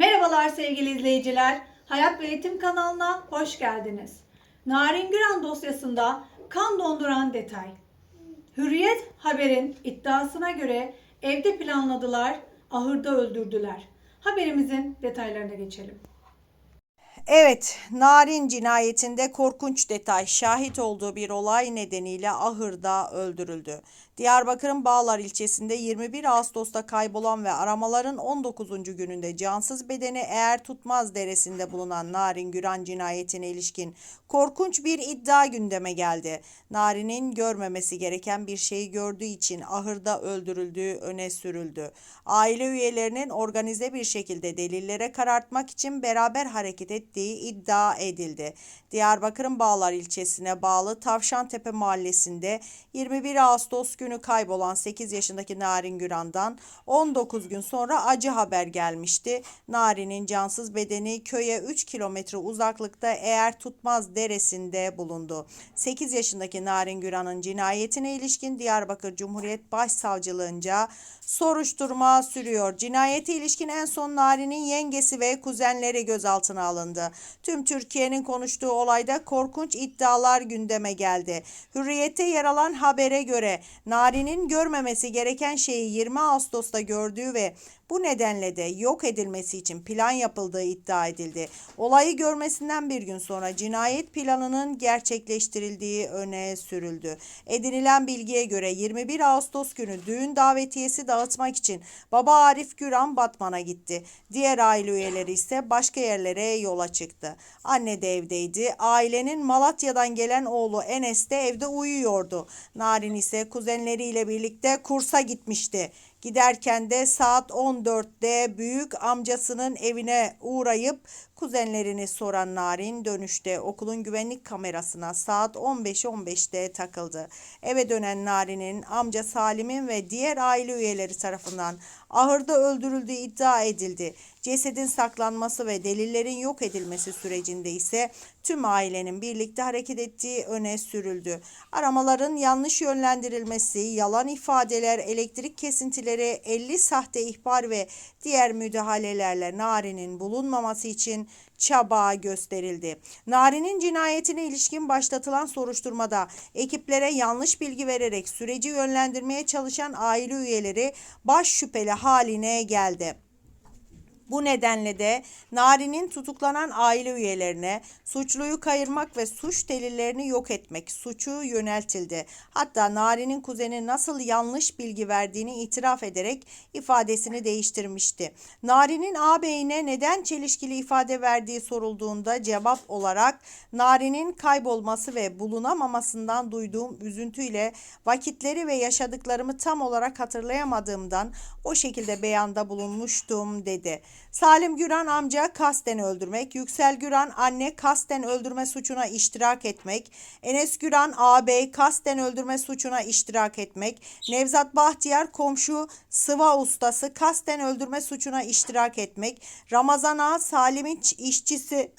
Merhabalar sevgili izleyiciler. Hayat ve Eğitim kanalına hoş geldiniz. Narin Güran dosyasında kan donduran detay. Hürriyet haberin iddiasına göre evde planladılar, ahırda öldürdüler. Haberimizin detaylarına geçelim. Evet, Narin cinayetinde korkunç detay şahit olduğu bir olay nedeniyle ahırda öldürüldü. Diyarbakır'ın Bağlar ilçesinde 21 Ağustos'ta kaybolan ve aramaların 19. gününde cansız bedeni eğer tutmaz deresinde bulunan Narin Güran cinayetine ilişkin korkunç bir iddia gündeme geldi. Narin'in görmemesi gereken bir şeyi gördüğü için ahırda öldürüldüğü öne sürüldü. Aile üyelerinin organize bir şekilde delillere karartmak için beraber hareket ettiği iddia edildi. Diyarbakır'ın Bağlar ilçesine bağlı Tavşantepe mahallesinde 21 Ağustos günü kaybolan 8 yaşındaki Narin Güran'dan 19 gün sonra acı haber gelmişti. Narin'in cansız bedeni köye 3 kilometre uzaklıkta eğer tutmaz deresinde bulundu. 8 yaşındaki Narin Güran'ın cinayetine ilişkin Diyarbakır Cumhuriyet Başsavcılığınca soruşturma sürüyor. Cinayete ilişkin en son Narin'in yengesi ve kuzenleri gözaltına alındı. Tüm Türkiye'nin konuştuğu olayda korkunç iddialar gündeme geldi. Hürriyete yer alan habere göre Narin'in görmemesi gereken şeyi 20 Ağustos'ta gördüğü ve bu nedenle de yok edilmesi için plan yapıldığı iddia edildi. Olayı görmesinden bir gün sonra cinayet planının gerçekleştirildiği öne sürüldü. Edinilen bilgiye göre 21 Ağustos günü düğün davetiyesi dağıtmak için baba Arif Güran Batman'a gitti. Diğer aile üyeleri ise başka yerlere yola çıktı. Anne de evdeydi. Ailenin Malatya'dan gelen oğlu Enes de evde uyuyordu. Narin ise kuzenleriyle birlikte kursa gitmişti. Giderken de saat 14'te büyük amcasının evine uğrayıp kuzenlerini soran Narin dönüşte okulun güvenlik kamerasına saat 15.15'te takıldı. Eve dönen Narin'in amca Salim'in ve diğer aile üyeleri tarafından ahırda öldürüldüğü iddia edildi. Cesedin saklanması ve delillerin yok edilmesi sürecinde ise tüm ailenin birlikte hareket ettiği öne sürüldü. Aramaların yanlış yönlendirilmesi, yalan ifadeler, elektrik kesintileri, 50 sahte ihbar ve diğer müdahalelerle Nari'nin bulunmaması için çaba gösterildi. Nari'nin cinayetine ilişkin başlatılan soruşturmada ekiplere yanlış bilgi vererek süreci yönlendirmeye çalışan aile üyeleri baş şüpheli haline geldi. Bu nedenle de Nari'nin tutuklanan aile üyelerine suçluyu kayırmak ve suç delillerini yok etmek suçu yöneltildi. Hatta Nari'nin kuzeni nasıl yanlış bilgi verdiğini itiraf ederek ifadesini değiştirmişti. Nari'nin ağabeyine neden çelişkili ifade verdiği sorulduğunda cevap olarak Nari'nin kaybolması ve bulunamamasından duyduğum üzüntüyle vakitleri ve yaşadıklarımı tam olarak hatırlayamadığımdan o şekilde beyanda bulunmuştum dedi. Salim Güran amca kasten öldürmek, Yüksel Güran anne kasten öldürme suçuna iştirak etmek, Enes Güran ağabey kasten öldürme suçuna iştirak etmek, Nevzat Bahtiyar komşu sıva ustası kasten öldürme suçuna iştirak etmek, Ramazan Ağa Salim'in işçisi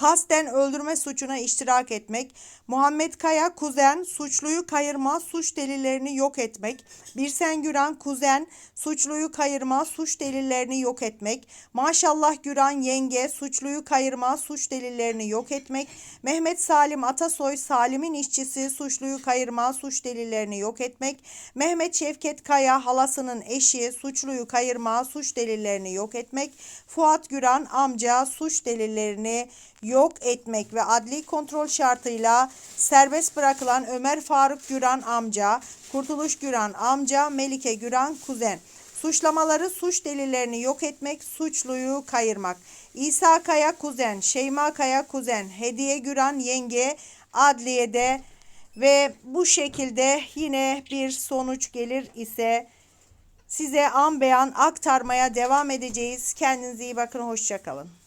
kasten öldürme suçuna iştirak etmek, Muhammed Kaya kuzen suçluyu kayırma suç delillerini yok etmek, Birsen Güran kuzen suçluyu kayırma suç delillerini yok etmek, Maşallah Güran yenge suçluyu kayırma suç delillerini yok etmek, Mehmet Salim Atasoy Salim'in işçisi suçluyu kayırma suç delillerini yok etmek, Mehmet Şevket Kaya halasının eşi suçluyu kayırma suç delillerini yok etmek, Fuat Güran amca suç delillerini yok etmek ve adli kontrol şartıyla serbest bırakılan Ömer Faruk Güran amca, Kurtuluş Güran amca, Melike Güran kuzen. Suçlamaları suç delillerini yok etmek, suçluyu kayırmak. İsa Kaya kuzen, Şeyma Kaya kuzen, Hediye Güran yenge adliyede ve bu şekilde yine bir sonuç gelir ise size an beyan aktarmaya devam edeceğiz. Kendinize iyi bakın, hoşçakalın.